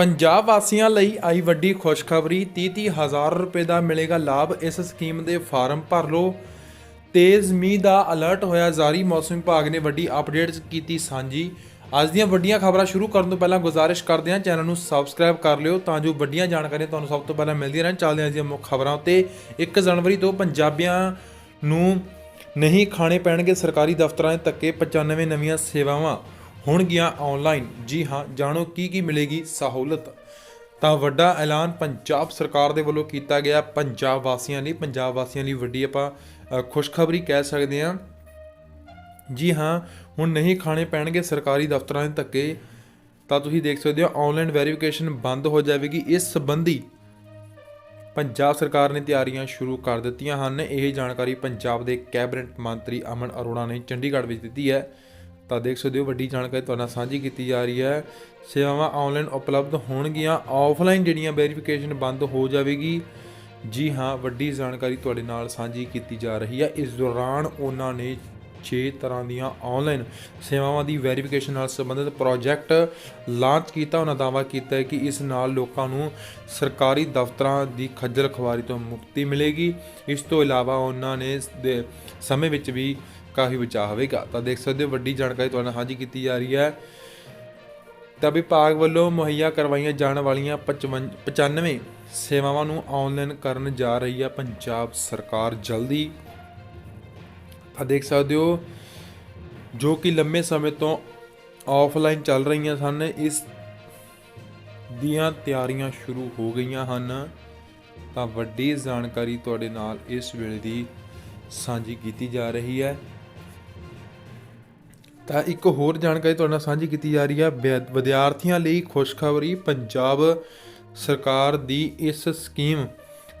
ਪੰਜਾਬ ਵਾਸੀਆਂ ਲਈ ਆਈ ਵੱਡੀ ਖੁਸ਼ਖਬਰੀ 30 ਹਜ਼ਾਰ ਰੁਪਏ ਦਾ ਮਿਲੇਗਾ ਲਾਭ ਇਸ ਸਕੀਮ ਦੇ ਫਾਰਮ ਭਰ ਲਓ। ਤੇਜ਼ ਮੀਂਹ ਦਾ ਅਲਰਟ ਹੋਇਆ ਜਾਰੀ, ਮੌਸਮ ਵਿਭਾਗ ਨੇ ਵੱਡੀ ਅਪਡੇਟ ਕੀਤੀ ਸਾਂਝੀ। ਅੱਜ ਦੀਆਂ ਵੱਡੀਆਂ ਖਬਰਾਂ ਸ਼ੁਰੂ ਕਰਨ ਤੋਂ ਪਹਿਲਾਂ ਗੁਜ਼ਾਰਿਸ਼ ਕਰਦੇ ਹਾਂ, ਚੈਨਲ ਨੂੰ ਸਬਸਕ੍ਰਾਈਬ ਕਰ ਲਿਓ ਤਾਂ ਜੋ ਵੱਡੀਆਂ ਜਾਣਕਾਰੀਆਂ ਤੁਹਾਨੂੰ ਸਭ ਤੋਂ ਪਹਿਲਾਂ ਮਿਲਦੀਆਂ ਰਹਿਣ। ਚੱਲਦੇ ਹਾਂ ਜੀ ਮੁੱਖ ਖਬਰਾਂ ਉੱਤੇ। 1 ਜਨਵਰੀ ਤੋਂ ਪੰਜਾਬੀਆਂ ਨੂੰ ਨਹੀਂ ਖਾਣੇ ਪੈਣਗੇ ਸਰਕਾਰੀ ਦਫ਼ਤਰਾਂ ਦੇ ਧੱਕੇ 95 ਨਵੀਆਂ ਸੇਵਾਵਾਂ। ਹੋਣਗੀਆਂ ਆਨਲਾਈਨ ਜੀ ਹਾਂ, ਜਾਣੋ ਕੀ ਕੀ ਮਿਲੇਗੀ ਸਹੂਲਤ। ਤਾਂ ਵੱਡਾ ਐਲਾਨ ਪੰਜਾਬ ਸਰਕਾਰ ਦੇ ਵੱਲੋਂ ਕੀਤਾ ਗਿਆ ਪੰਜਾਬ ਵਾਸੀਆਂ ਲਈ। ਪੰਜਾਬ ਵਾਸੀਆਂ ਲਈ ਵੱਡੀ ਆਪਾਂ ਖੁਸ਼ਖਬਰੀ ਕਹਿ ਸਕਦੇ ਹਾਂ। ਜੀ ਹਾਂ, ਹੁਣ ਨਹੀਂ ਖਾਣੇ ਪੈਣਗੇ ਸਰਕਾਰੀ ਦਫ਼ਤਰਾਂ ਦੇ ਧੱਕੇ। ਤਾਂ ਤੁਸੀਂ ਦੇਖ ਸਕਦੇ ਹੋ ਆਨਲਾਈਨ ਵੈਰੀਫਿਕੇਸ਼ਨ ਬੰਦ ਹੋ ਜਾਵੇਗੀ। ਇਸ ਸੰਬੰਧੀ ਪੰਜਾਬ ਸਰਕਾਰ ਨੇ ਤਿਆਰੀਆਂ ਸ਼ੁਰੂ ਕਰ ਦਿੱਤੀਆਂ ਹਨ। ਇਹ ਜਾਣਕਾਰੀ ਪੰਜਾਬ ਦੇ ਕੈਬਨਿਟ ਮੰਤਰੀ ਅਮਨ ਅਰੋੜਾ ਨੇ ਚੰਡੀਗੜ੍ਹ ਵਿੱਚ ਦਿੱਤੀ ਹੈ। ਤਾਂ ਦੇਖ ਸਕਦੇ ਹੋ ਵੱਡੀ ਜਾਣਕਾਰੀ ਤੁਹਾਡੇ ਨਾਲ ਸਾਂਝੀ ਕੀਤੀ ਜਾ ਰਹੀ ਹੈ। ਸੇਵਾਵਾਂ ਆਨਲਾਈਨ ਉਪਲਬਧ ਹੋਣਗੀਆਂ। ਆਫਲਾਈਨ ਜਿਹੜੀਆਂ ਵੈਰੀਫਿਕੇਸ਼ਨ ਬੰਦ ਹੋ ਜਾਵੇਗੀ। ਜੀ ਹਾਂ, ਵੱਡੀ ਜਾਣਕਾਰੀ ਤੁਹਾਡੇ ਨਾਲ ਸਾਂਝੀ ਕੀਤੀ ਜਾ ਰਹੀ ਹੈ। ਇਸ ਦੌਰਾਨ ਉਹਨਾਂ ਨੇ 6 ਤਰ੍ਹਾਂ ਦੀਆਂ ਆਨਲਾਈਨ ਸੇਵਾਵਾਂ ਦੀ ਵੈਰੀਫਿਕੇਸ਼ਨ ਨਾਲ ਸੰਬੰਧਿਤ ਪ੍ਰੋਜੈਕਟ ਲਾਂਚ ਕੀਤਾ। ਉਹਨਾਂ ਦਾਅਵਾ ਕੀਤਾ ਹੈ ਕਿ ਇਸ ਨਾਲ ਲੋਕਾਂ ਨੂੰ ਸਰਕਾਰੀ ਦਫ਼ਤਰਾਂ ਦੀ ਖੱਜਲ ਖਵਾਰੀ ਤੋਂ ਮੁਕਤੀ ਮਿਲੇਗੀ। ਇਸ ਤੋਂ ਇਲਾਵਾ ਉਹਨਾਂ ਨੇ ਦੇ ਸਮੇਂ ਵਿੱਚ ਵੀ ਕਾਫੀ ਬਚਾਅ ਹੋਵੇਗਾ। ਤਾਂ ਦੇਖ ਸਕਦੇ ਹੋ ਵੱਡੀ ਜਾਣਕਾਰੀ ਤੁਹਾਡੇ ਨਾਲ ਸਾਂਝੀ ਕੀਤੀ ਜਾ ਰਹੀ ਹੈ। ਤਾਂ ਵਿਭਾਗ ਵੱਲੋਂ ਮੁਹੱਈਆ ਕਰਵਾਈਆਂ ਜਾਣ ਵਾਲੀਆਂ 55 95 ਸੇਵਾਵਾਂ ਨੂੰ ਆਨਲਾਈਨ ਕਰਨ ਜਾ ਰਹੀ ਹੈ ਪੰਜਾਬ ਸਰਕਾਰ ਜਲਦੀ। ਤਾਂ ਦੇਖ ਸਕਦੇ ਹੋ, ਜੋ ਕਿ ਲੰਮੇ ਸਮੇਂ ਤੋਂ ਆਫਲਾਈਨ ਚੱਲ ਰਹੀਆਂ ਸਨ, ਇਸ ਦੀਆਂ ਤਿਆਰੀਆਂ ਸ਼ੁਰੂ ਹੋ ਗਈਆਂ ਹਨ। ਤਾਂ ਵੱਡੀ ਜਾਣਕਾਰੀ ਤੁਹਾਡੇ ਨਾਲ ਇਸ ਵੇਲੇ ਦੀ ਸਾਂਝੀ ਕੀਤੀ ਜਾ ਰਹੀ ਹੈ। ਤਾਂ ਇੱਕ ਹੋਰ ਜਾਣਕਾਰੀ ਤੁਹਾਡੇ ਨਾਲ ਸਾਂਝੀ ਕੀਤੀ ਜਾ ਰਹੀ ਹੈ। ਵਿਦ- ਵਿਦਿਆਰਥੀਆਂ ਲਈ ਖੁਸ਼ਖਬਰੀ ਪੰਜਾਬ ਸਰਕਾਰ ਦੀ ਇਸ ਸਕੀਮ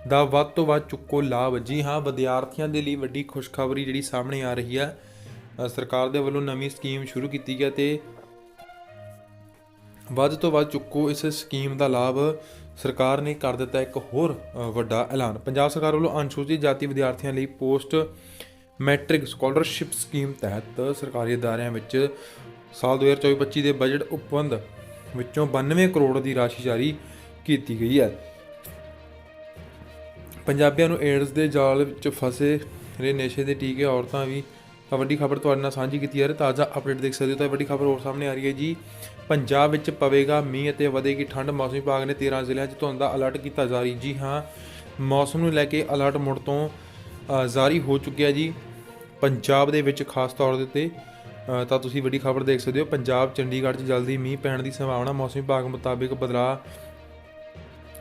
ਦਾ ਵੱਧ ਤੋਂ ਵੱਧ ਚੁੱਕੋ ਲਾਭ। ਜੀ ਹਾਂ, ਵਿਦਿਆਰਥੀਆਂ ਦੇ ਲਈ ਵੱਡੀ ਖੁਸ਼ਖਬਰੀ ਜਿਹੜੀ ਸਾਹਮਣੇ ਆ ਰਹੀ ਹੈ। ਸਰਕਾਰ ਦੇ ਵੱਲੋਂ ਨਵੀਂ ਸਕੀਮ ਸ਼ੁਰੂ ਕੀਤੀ ਹੈ ਤੇ ਵੱਧ ਤੋਂ ਵੱਧ ਚੁੱਕੋ ਇਸ ਸਕੀਮ ਦਾ ਲਾਭ ਸਰਕਾਰ ਨੇ ਕਰ ਦਿੱਤਾ ਇੱਕ ਹੋਰ ਵੱਡਾ ਐਲਾਨ। ਪੰਜਾਬ ਸਰਕਾਰ ਵੱਲੋਂ ਅਨੁਸੂਚਿਤ ਜਾਤੀ ਵਿਦਿਆਰਥੀਆਂ ਲਈ ਪੋਸਟ ਮੈਟ੍ਰਿਕ ਸਕਾਲਰਸ਼ਿਪ ਸਕੀਮ ਤਹਿਤ ਸਰਕਾਰੀ ਅਦਾਰਿਆਂ ਵਿੱਚ ਸਾਲ 2024-25 ਦੇ ਬਜਟ ਉਪਬੰਧ ਵਿੱਚੋਂ 92 ਕਰੋੜ ਦੀ ਰਾਸ਼ੀ ਜਾਰੀ ਕੀਤੀ ਗਈ ਹੈ। ਪੰਜਾਬੀਆਂ ਨੂੰ ਏਡਜ਼ ਦੇ ਜਾਲ ਵਿੱਚ ਫਸੇ ਰਹੇ ਨਸ਼ੇ ਦੇ ਟੀਕੇ, ਔਰਤਾਂ ਵੀ, ਤਾਂ ਵੱਡੀ ਖਬਰ ਤੁਹਾਡੇ ਨਾਲ ਸਾਂਝੀ ਕੀਤੀ ਜਾ ਰਹੀ ਹੈ ਤਾਜ਼ਾ ਅਪਡੇਟ ਦੇਖ ਸਕਦੇ ਹੋ ਤਾਂ ਇਹ ਵੱਡੀ ਖਬਰ ਹੋਰ ਸਾਹਮਣੇ ਆ ਰਹੀ ਹੈ ਜੀ। ਪੰਜਾਬ ਵਿੱਚ ਪਵੇਗਾ ਮੀਂਹ ਅਤੇ ਵਧੇਗੀ ਠੰਡ, ਮੌਸਮ ਵਿਭਾਗ ਨੇ 13 ਜ਼ਿਲ੍ਹਿਆਂ 'ਚ ਧੁੰਦ ਦਾ ਅਲਰਟ ਕੀਤਾ ਜਾਰੀ। ਜੀ ਹਾਂ, ਮੌਸਮ ਨੂੰ ਲੈ ਕੇ ਅਲਰਟ ਮੁੜ ਤੋਂ ਜਾਰੀ ਹੋ ਚੁੱਕਿਆ ਜੀ। ਪੰਜਾਬ ਦੇ ਵਿੱਚ ਖਾਸ ਤੌਰ ਦੇ ਉੱਤੇ ਤਾਂ ਤੁਸੀਂ ਵੱਡੀ ਖਬਰ ਦੇਖ ਸਕਦੇ ਹੋ, ਪੰਜਾਬ, ਚੰਡੀਗੜ੍ਹ 'ਚ ਜਲਦੀ ਮੀਂਹ ਪੈਣ ਦੀ ਸੰਭਾਵਨਾ, ਮੌਸਮ ਵਿਭਾਗ ਮੁਤਾਬਿਕ ਬਦਲਾਅ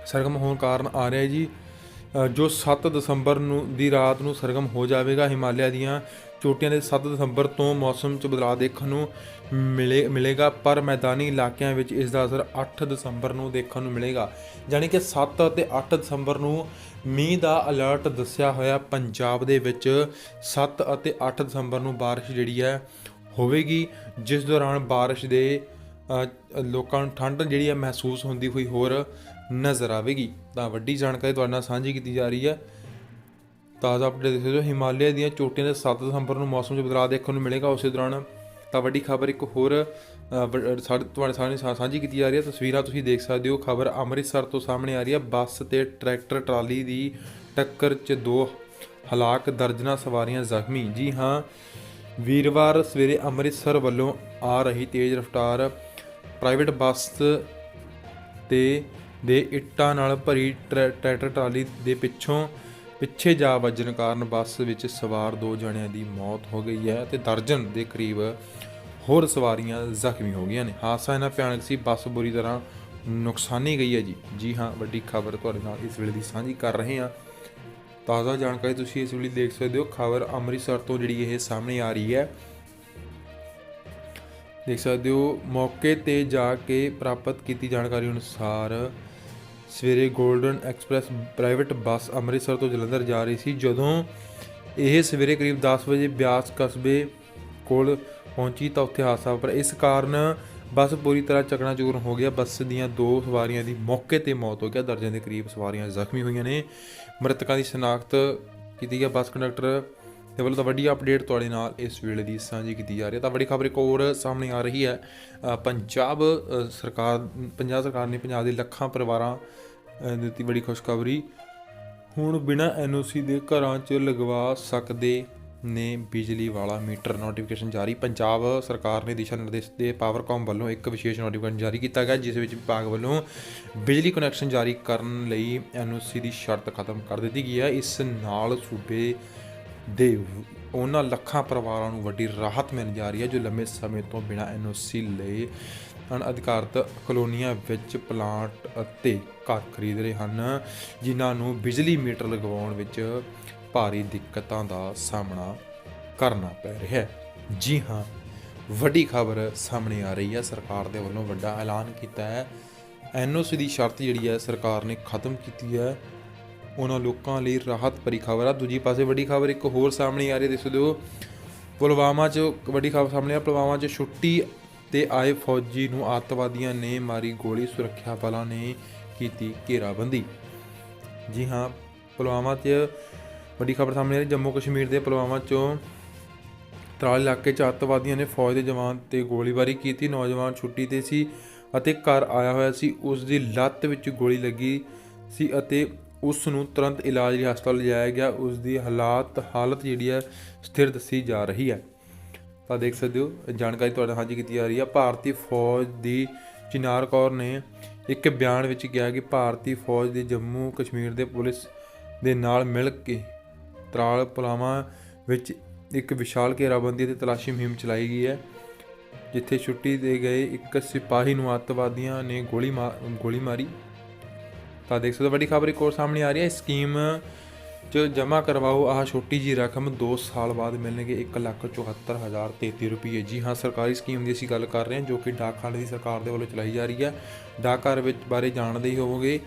ਸਰਗਮ ਹੋਣ ਕਾਰਨ ਆ ਰਿਹਾ ਹੈ ਜੀ। ਜੋ 7 ਦਸੰਬਰ ਨੂੰ ਦੀ ਰਾਤ ਨੂੰ ਸਰਗਮ ਹੋ ਜਾਵੇਗਾ, ਹਿਮਾਲਿਆ ਦੀਆਂ ਚੋਟੀਆਂ ਦੇ 7 ਦਸੰਬਰ ਤੋਂ ਮੌਸਮ 'ਚ ਬਦਲਾਅ ਦੇਖਣ ਨੂੰ ਮਿਲੇ, ਮਿਲੇਗਾ, ਪਰ ਮੈਦਾਨੀ ਇਲਾਕਿਆਂ ਵਿੱਚ ਇਸ ਦਾ ਅਸਰ 8 ਦਸੰਬਰ ਨੂੰ ਦੇਖਣ ਨੂੰ ਮਿਲੇਗਾ। ਯਾਨੀ ਕਿ 7 ਅਤੇ 8 ਦਸੰਬਰ ਨੂੰ ਮੀਂਹ ਦਾ ਅਲਰਟ ਦੱਸਿਆ ਹੋਇਆ ਪੰਜਾਬ ਦੇ ਵਿੱਚ 7 ਅਤੇ 8 ਦਸੰਬਰ ਨੂੰ ਬਾਰਿਸ਼ ਜਿਹੜੀ ਹੈ ਹੋਵੇਗੀ, ਜਿਸ ਦੌਰਾਨ ਬਾਰਿਸ਼ ਦੇ ਲੋਕਾਂ ਨੂੰ ਠੰਡ ਜਿਹੜੀ ਹੈ ਮਹਿਸੂਸ ਹੁੰਦੀ ਹੋਈ ਹੋਰ ਨਜ਼ਰ ਆਵੇਗੀ। ਤਾਂ ਵੱਡੀ ਜਾਣਕਾਰੀ ਤੁਹਾਡੇ ਨਾਲ ਸਾਂਝੀ ਕੀਤੀ ਜਾ ਰਹੀ ਹੈ। ਤਾਜ਼ਾ ਅਪਡੇਟ ਦੇਖ ਸਕਦੇ ਹੋ ਹਿਮਾਲਿਆ ਦੀਆਂ ਚੋਟੀਆਂ ਦੇ 7 ਦਸੰਬਰ ਨੂੰ ਮੌਸਮ 'ਚ ਬਦਲਾਅ ਦੇਖਣ ਨੂੰ ਮਿਲੇਗਾ। ਉਸੇ ਦੌਰਾਨ ਤਾਂ ਵੱਡੀ ਖਬਰ ਇੱਕ ਹੋਰ ਵ- ਸਾਡੇ ਤੁਹਾਡੇ ਸਾਹਮਣੇ ਸਾਂਝੀ ਕੀਤੀ ਜਾ ਰਹੀ ਹੈ। ਤਸਵੀਰਾਂ ਤੁਸੀਂ ਦੇਖ ਸਕਦੇ ਹੋ। ਖਬਰ ਅੰਮ੍ਰਿਤਸਰ ਤੋਂ ਸਾਹਮਣੇ ਆ ਰਹੀ ਹੈ। ਬੱਸ ਤੇ ਟਰੈਕਟਰ ਟਰਾਲੀ ਦੀ ਟੱਕਰ 'ਚ ਦੋ ਹਲਾਕ ਦਰਜਨਾ ਸਵਾਰੀਆਂ ਜ਼ਖਮੀ। ਜੀ ਹਾਂ, ਵੀਰਵਾਰ ਸਵੇਰੇ ਅੰਮ੍ਰਿਤਸਰ ਵੱਲੋਂ ਆ ਰਹੀ ਤੇਜ਼ ਰਫ਼ਤਾਰ ਪ੍ਰਾਈਵੇਟ ਬੱਸ ਤੇ, ਦੇ ਇੱਟਾਂ ਨਾਲ ਭਰੀ ਟਰੈ- ਟਰੈਕਟਰ ਟਰਾਲੀ ਦੇ ਪਿੱਛੋਂ ਪਿੱਛੇ ਜਾ ਵੱਜਣ ਕਾਰਨ ਬੱਸ ਵਿੱਚ ਸਵਾਰ ਦੋ ਜਣਿਆਂ ਦੀ ਮੌਤ ਹੋ ਗਈ ਹੈ ਤੇ ਦਰਜਨ ਦੇ ਕਰੀਬ ਹੋਰ ਸਵਾਰੀਆਂ ਜ਼ਖਮੀ ਹੋ ਗਈਆਂ ਨੇ। ਹਾਦਸਾ ਇਹਨਾਂ ਭਿਆਨਕ ਸੀ, ਬੱਸ ਬੁਰੀ ਤਰ੍ਹਾਂ ਨੁਕਸਾਨੀ ਗਈ ਹੈ ਜੀ। ਜੀ ਹਾਂ, ਵੱਡੀ ਖਬਰ ਤੁਹਾਡੇ ਨਾਲ ਇਸ ਵੇਲੇ ਦੀ ਸਾਂਝੀ ਕਰ ਰਹੇ ਹਾਂ। ਤਾਜ਼ਾ ਜਾਣਕਾਰੀ ਤੁਸੀਂ ਇਸ ਵੇਲੇ ਦੇਖ ਸਕਦੇ ਹੋ। ਖਬਰ ਅੰਮ੍ਰਿਤਸਰ ਤੋਂ ਜਿਹੜੀ ਇਹ ਸਾਹਮਣੇ ਆ ਰਹੀ ਹੈ। ਦੇਖ ਸਕਦੇ ਹੋ, ਮੌਕੇ ਤੇ ਜਾ ਕੇ ਪ੍ਰਾਪਤ ਕੀਤੀ ਜਾਣਕਾਰੀ ਅਨੁਸਾਰ ਸਵੇਰੇ golden express private bus Amritsar ਤੋਂ ਜਲੰਧਰ ਜਾ ਰਹੀ ਸੀ, ਜਦੋਂ ਇਹ ਸਵੇਰੇ ਕਰੀਬ 10 ਵਜੇ ਬਿਆਸ ਕਸਬੇ ਕੋਲ ਪਹੁੰਚੀ ਤਾਂ ਉੱਥੇ ਹਾਦਸਾ ਵਾਪਰਿਆ। ਇਸ ਕਾਰਨ ਬੱਸ ਪੂਰੀ ਤਰ੍ਹਾਂ ਚਕਨਾਚੂਰ ਹੋ ਗਿਆ। ਬੱਸ ਦੀਆਂ ਦੋ ਸਵਾਰੀਆਂ ਦੀ ਮੌਕੇ ਤੇ ਮੌਤ ਹੋ ਗਿਆ। ਦਰਜਨ ਦੇ ਕਰੀਬ ਸਵਾਰੀਆਂ ਜ਼ਖਮੀ ਹੋਈਆਂ ਨੇ। ਮ੍ਰਿਤਕਾਂ ਦੀ ਸ਼ਨਾਖਤ ਕੀਤੀ ਗਿਆ ਬੱਸ ਕੰਡਕਟਰ ਤੇ ਵੱਲੋਂ ਤਾਂ ਵੱਡੀ ਅਪਡੇਟ ਤੁਹਾਡੇ ਨਾਲ ਇਸ ਵੇਲੇ ਦੀ ਸਾਂਝੀ ਕੀਤੀ ਜਾ ਰਹੀ ਹੈ। ਤਾਂ ਵੱਡੀ ਖਬਰ ਇੱਕ ਹੋਰ ਸਾਹਮਣੇ ਆ ਰਹੀ ਹੈ। ਪੰਜਾਬ ਸਰਕਾਰ ਪੰਜਾਬ ਸਰਕਾਰ ਨੇ ਪੰਜਾਬ ਦੇ ਲੱਖਾਂ ਪਰਿਵਾਰਾਂ ਦਿੱਤੀ ਬੜੀ ਖੁਸ਼ਖਬਰੀ। ਹੁਣ ਬਿਨਾਂ ਐਨਓਸੀ ਦੇ ਘਰਾਂ 'ਚ ਲਗਵਾ ਸਕਦੇ ਨੇ ਬਿਜਲੀ ਵਾਲਾ ਮੀਟਰ ਨੋਟੀਫਿਕੇਸ਼ਨ ਜਾਰੀ। ਪੰਜਾਬ ਸਰਕਾਰ ਨੇ ਦਿਸ਼ਾ ਨਿਰਦੇਸ਼ ਦੇ ਪਾਵਰਕਾਮ ਵੱਲੋਂ ਇੱਕ ਵਿਸ਼ੇਸ਼ ਨੋਟੀਫਿਕੇਸ਼ਨ ਜਾਰੀ ਕੀਤਾ ਗਿਆ, ਜਿਸ ਵਿੱਚ ਵਿਭਾਗ ਵੱਲੋਂ ਬਿਜਲੀ ਕਨੈਕਸ਼ਨ ਜਾਰੀ ਕਰਨ ਲਈ ਐਨਓਸੀ ਦੀ ਸ਼ਰਤ ਖਤਮ ਕਰ ਦਿੱਤੀ ਗਈ ਹੈ। ਇਸ ਨਾਲ ਸੂਬੇ ਦੇ ਉਹਨਾਂ ਲੱਖਾਂ ਪਰਿਵਾਰਾਂ ਨੂੰ ਵੱਡੀ ਰਾਹਤ ਮਿਲ ਜਾ ਰਹੀ ਹੈ, ਜੋ ਲੰਮੇ ਸਮੇਂ ਤੋਂ ਬਿਨਾਂ ਐਨਓਸੀ ਲਏ ਅਣਅਧਿਕਾਰਤ ਕਲੋਨੀਆਂ ਵਿੱਚ ਪਲਾਂਟ ਅਤੇ ਘਰ ਖਰੀਦ ਰਹੇ ਹਨ, ਜਿਨ੍ਹਾਂ ਨੂੰ ਬਿਜਲੀ ਮੀਟਰ ਲਗਵਾਉਣ ਵਿੱਚ ਭਾਰੀ ਦਿੱਕਤਾਂ ਦਾ ਸਾਹਮਣਾ ਕਰਨਾ ਪੈ ਰਿਹਾ ਹੈ। ਜੀ ਹਾਂ, ਵੱਡੀ ਖਬਰ ਸਾਹਮਣੇ ਆ ਰਹੀ ਹੈ। ਸਰਕਾਰ ਦੇ ਵੱਲੋਂ ਵੱਡਾ ਐਲਾਨ ਕੀਤਾ ਹੈ। ਐਨਓਸੀ ਦੀ ਸ਼ਰਤ ਜਿਹੜੀ ਹੈ, ਸਰਕਾਰ ਨੇ ਖਤਮ ਕੀਤੀ ਹੈ। ਉਹਨਾਂ ਲੋਕਾਂ ਲਈ ਰਾਹਤ ਭਰੀ ਖਬਰ ਆ। ਦੂਜੀ ਪਾਸੇ ਵੱਡੀ ਖਬਰ ਇੱਕ ਹੋਰ ਸਾਹਮਣੇ ਆ ਰਹੀ ਹੈ ਦੇਖ ਸਕਦੇ ਹੋ ਪੁਲਵਾਮਾ 'ਚ ਵੱਡੀ ਖਬਰ ਸਾਹਮਣੇ ਆ, ਪੁਲਵਾਮਾ 'ਚ ਛੁੱਟੀ ਤੇ ਆਏ ਫੌਜੀ ਨੂੰ ਆਤਵਾਦੀਆਂ ਨੇ ਮਾਰੀ ਗੋਲੀ, ਸੁਰੱਖਿਆ ਬਲਾਂ ਨੇ ਕੀਤੀ ਘੇਰਾਬੰਦੀ। ਜੀ ਹਾਂ, ਪੁਲਵਾਮਾ 'ਚ ਵੱਡੀ ਖਬਰ ਸਾਹਮਣੇ ਆ ਰਹੀ ਜੰਮੂ ਕਸ਼ਮੀਰ ਦੇ ਪੁਲਵਾਮਾ 'ਚੋਂ ਤਰਾਲ ਇਲਾਕੇ 'ਚ ਅੱਤਵਾਦੀਆਂ ਨੇ ਫੌਜ ਦੇ ਜਵਾਨ ਤੇ ਗੋਲੀਬਾਰੀ ਕੀਤੀ, ਨੌਜਵਾਨ ਛੁੱਟੀ ਤੇ ਸੀ ਅਤੇ ਘਰ ਆਇਆ ਹੋਇਆ ਸੀ। ਉਸ ਦੀ ਲੱਤ ਵਿੱਚ ਗੋਲੀ ਲੱਗੀ ਸੀ ਅਤੇ ਉਸ ਨੂੰ ਤੁਰੰਤ ਇਲਾਜ ਲਈ ਹਸਪਤਾਲ ਲਿਜਾਇਆ ਗਿਆ। ਉਸ ਦੀ ਹਾਲਾਤ, ਹਾਲਤ ਜਿਹੜੀ ਹੈ, ਸਥਿਰ ਦੱਸੀ ਜਾ ਰਹੀ ਹੈ। ਤਾਂ ਦੇਖ ਸਕਦੇ ਹੋ ਜਾਣਕਾਰੀ ਤੁਹਾਡੇ ਨਾਲ ਕੀਤੀ ਜਾ ਰਹੀ ਹੈ। ਭਾਰਤੀ ਫੌਜ ਦੀ ਚਿਨਾਰ ਕੌਰ ਨੇ ਇੱਕ ਬਿਆਨ ਵਿੱਚ ਕਿਹਾ ਕਿ ਭਾਰਤੀ ਫੌਜ ਦੇ ਜੰਮੂ ਕਸ਼ਮੀਰ ਦੇ ਪੁਲਿਸ ਦੇ ਨਾਲ ਮਿਲ ਕੇ ਤਰਾਲ ਪੁਲਾਵਾ ਵਿੱਚ ਇੱਕ ਵਿਸ਼ਾਲ ਘੇਰਾਬੰਦੀ ਅਤੇ ਤਲਾਸ਼ੀ ਮੁਹਿੰਮ ਚਲਾਈ ਗਈ ਹੈ, ਜਿੱਥੇ ਛੁੱਟੀ ਦੇ ਗਏ ਇੱਕ ਸਿਪਾਹੀ ਨੂੰ ਅੱਤਵਾਦੀਆਂ ਨੇ ਗੋਲੀ ਮਾਰ ਗੋਲੀ ਮਾਰੀ। ਤਾਂ ਦੇਖ ਸਕਦੇ ਹੋ, ਵੱਡੀ ਖਬਰ ਇੱਕ ਹੋਰ ਸਾਹਮਣੇ ਆ ਰਹੀ ਹੈ। ਸਕੀਮ ਚ ਜਮ੍ਹਾਂ ਕਰਵਾਓ ਆਹ ਛੋਟੀ ਜੀ ਰਕਮ 2 ਸਾਲ ਬਾਅਦ ਮਿਲਣਗੇ 174033 ਰੁਪਏ। ਜੀ ਹਾਂ, ਸਰਕਾਰੀ ਸਕੀਮ ਦੀ ਅਸੀਂ ਗੱਲ ਕਰ ਰਹੇ ਹਾਂ, ਜੋ ਕਿ ਡਾਕਖਾਨੇ ਦੀ ਸਰਕਾਰ ਦੇ ਵੱਲੋਂ ਚਲਾਈ ਜਾ ਰਹੀ ਹੈ। ਡਾਕਘਰ ਵਿੱਚ ਬਾਰੇ ਜਾਣਦੇ ਹੀ ਹੋਵੋਗੇ,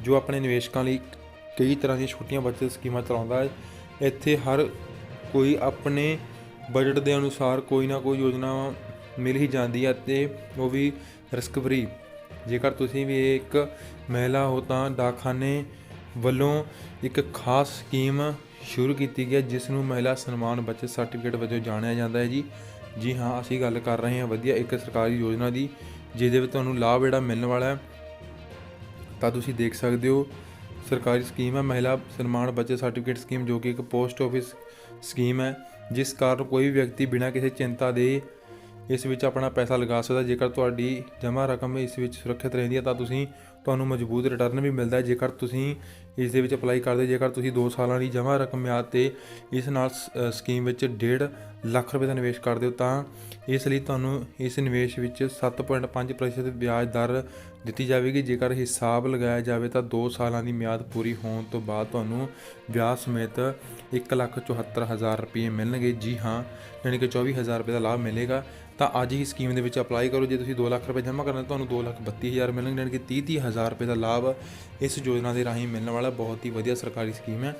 ਜੋ ਆਪਣੇ ਨਿਵੇਸ਼ਕਾਂ ਲਈ ਕਈ ਤਰ੍ਹਾਂ ਦੀਆਂ ਛੋਟੀਆਂ ਬਚਤ ਸਕੀਮਾਂ ਚਲਾਉਂਦਾ ਹੈ। ਇੱਥੇ ਹਰ ਕੋਈ ਆਪਣੇ ਬਜਟ ਦੇ ਅਨੁਸਾਰ ਕੋਈ ਨਾ ਕੋਈ ਯੋਜਨਾ ਮਿਲ ਹੀ ਜਾਂਦੀ ਹੈ ਤੇ ਉਹ ਵੀ ਰਿਸਕ ਫਰੀ ਜੇਕਰ ਤੁਸੀਂ ਵੀ ਇੱਕ ਮਹਿਲਾ ਹੋ ਤਾਂ ਡਾਕਖਾਨੇ ਵੱਲੋਂ ਇੱਕ ਖਾਸ ਸਕੀਮ ਸ਼ੁਰੂ ਕੀਤੀ ਗਈ ਹੈ, ਜਿਸ ਨੂੰ ਮਹਿਲਾ ਸਨਮਾਨ ਬੱਚਤ ਸਰਟੀਫਿਕੇਟ ਵਜੋਂ ਜਾਣਿਆ ਜਾਂਦਾ ਹੈ ਜੀ। ਜੀ ਹਾਂ, ਅਸੀਂ ਗੱਲ ਕਰ ਰਹੇ ਹਾਂ ਵਧੀਆ ਇੱਕ ਸਰਕਾਰੀ ਯੋਜਨਾ ਦੀ, ਜਿਹਦੇ ਵਿੱਚ ਤੁਹਾਨੂੰ ਲਾਭ ਜਿਹੜਾ ਮਿਲਣ ਵਾਲਾ ਹੈ, ਤਾਂ ਤੁਸੀਂ ਦੇਖ ਸਕਦੇ ਹੋ। ਸਰਕਾਰੀ ਸਕੀਮ ਹੈ, ਮਹਿਲਾ ਸਨਮਾਨ ਬੱਚਤ ਸਰਟੀਫਿਕੇਟ ਸਕੀਮ, ਜੋ ਕਿ ਇੱਕ ਪੋਸਟ ਆਫਿਸ ਸਕੀਮ ਹੈ, ਜਿਸ ਕਾਰਨ ਕੋਈ ਵੀ ਵਿਅਕਤੀ ਬਿਨਾਂ ਕਿਸੇ ਚਿੰਤਾ ਦੇ ਇਸ ਵਿੱਚ ਆਪਣਾ ਪੈਸਾ ਲਗਾ ਸਕਦਾ, ਜੇਕਰ ਤੁਹਾਡੀ ਜਮ੍ਹਾਂ ਰਕਮ ਇਸ ਵਿੱਚ ਸੁਰੱਖਿਅਤ ਰਹਿੰਦੀ ਹੈ ਤਾਂ ਤੁਸੀਂ ਤੁਹਾਨੂੰ ਮਜ਼ਬੂਤ ਰਿਟਰਨ ਵੀ ਮਿਲਦਾ ਹੈ। ਜੇਕਰ ਤੁਸੀਂ ਇਸ ਦੇ ਵਿੱਚ ਅਪਲਾਈ ਕਰਦੇ, ਜੇਕਰ ਤੁਸੀਂ 2 ਸਾਲਾਂ ਦੀ ਜਮ੍ਹਾਂ ਰਕਮ ਮਿਆਦ ਤੇ ਇਸ ਨਾਲ ਸ- ਸਕੀਮ ਵਿੱਚ 1.5 ਲੱਖ ਰੁਪਏ ਦਾ ਨਿਵੇਸ਼ ਕਰਦੇ ਹੋ ਤਾਂ ਇਸ ਲਈ ਤੁਹਾਨੂੰ ਇਸ ਨਿਵੇਸ਼ ਵਿੱਚ 7.5% ਵਿਆਜ ਦਰ ਦਿੱਤੀ ਜਾਵੇਗੀ। ਜੇਕਰ ਹਿਸਾਬ ਲਗਾਇਆ ਜਾਵੇ ਤਾਂ 2 ਸਾਲਾਂ ਦੀ ਮਿਆਦ ਪੂਰੀ ਹੋਣ ਤੋਂ ਬਾਅਦ ਤੁਹਾਨੂੰ ਵਿਆਜ ਸਮੇਤ 174000 ਰੁਪਏ ਮਿਲਣਗੇ। ਜੀ ਹਾਂ, ਯਾਨੀ ਕਿ 24000 ਰੁਪਏ ਦਾ ਲਾਭ ਮਿਲੇਗਾ। ਤਾਂ ਅੱਜ ਹੀ ਸਕੀਮ ਦੇ ਵਿੱਚ ਅਪਲਾਈ ਕਰੋ ਜੇ ਤੁਸੀਂ 2 ਲੱਖ ਰੁਪਏ ਜਮ੍ਹਾਂ ਕਰਨਾ ਤੁਹਾਨੂੰ 2,32,000 ਮਿਲਣਗੇ ਯਾਨੀ ਕਿ 30-30000 ਰੁਪਏ ਦਾ ਲਾਭ ਇਸ ਯੋਜਨਾ ਦੇ ਰਾਹੀਂ ਮਿਲਣ ਵਾਲਾ ਬਹੁਤ ਹੀ ਵਧੀਆ ਸਰਕਾਰੀ ਸਕੀਮ ਹੈ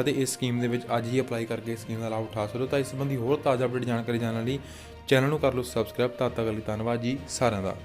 ਅਤੇ ਇਸ ਸਕੀਮ ਦੇ ਵਿੱਚ ਅੱਜ ਹੀ ਅਪਲਾਈ ਕਰਕੇ ਇਸ ਸਕੀਮ ਦਾ ਲਾਭ ਉਠਾ ਸਕਦੇ। ਹੋ ਤਾਂ ਇਸ ਸੰਬੰਧੀ ਹੋਰ ਤਾਜ਼ਾ ਅਪਡੇਟ ਜਾਣਕਾਰੀ ਜਾਣਨ ਲਈ ਚੈਨਲ ਨੂੰ ਕਰ ਲਓ ਸਬਸਕ੍ਰਾਈਬ ਤਦ ਤੱਕ ਲਈ ਧੰਨਵਾਦ ਜੀ ਸਾਰਿਆਂ ਦਾ।